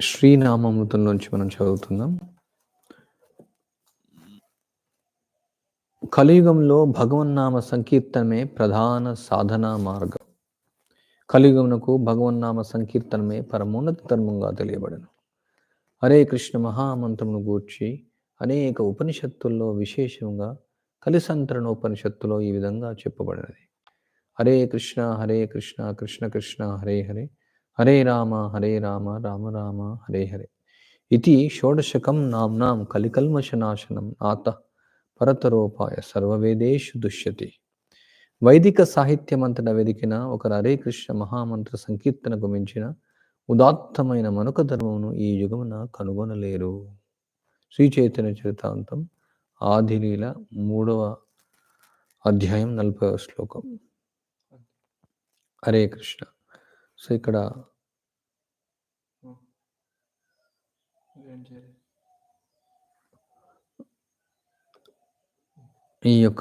శ్రీనామృతం నుంచి మనం చదువుతున్నాం. కలియుగంలో భగవన్నామ సంకీర్తనమే ప్రధాన సాధనా మార్గం. కలియుగమునకు భగవన్నామ సంకీర్తనమే పరమోన్నత ధర్మంగా తెలియబడను. హరే కృష్ణ మహామంత్రమును గూర్చి అనేక ఉపనిషత్తుల్లో విశేషంగా కలిసంతరణ ఉపనిషత్తులో ఈ విధంగా చెప్పబడినది. హరే కృష్ణ హరే కృష్ణ కృష్ణ కృష్ణ హరే హరే. హరే రామ హరే రామ రామ రామ హరే హరే. ఇది షోడశకం నామ్నాం కలికల్మషనాశనం ఆత పరతరోపాయ సర్వవేదేషు దుష్యతి. వైదిక సాహిత్యమంతట వెదికిన ఒకరు హరే కృష్ణ మహామంత్ర సంకీర్తనకు మించిన ఉదాత్తమైన మనుక ధర్మమును ఈ యుగమున కనుగొనలేరు. శ్రీ చైతన్య చరితాంతం ఆదిలీల మూడవ అధ్యాయం నలభై శ్లోకం. హరే కృష్ణ. సో ఇక్కడ ఈ యొక్క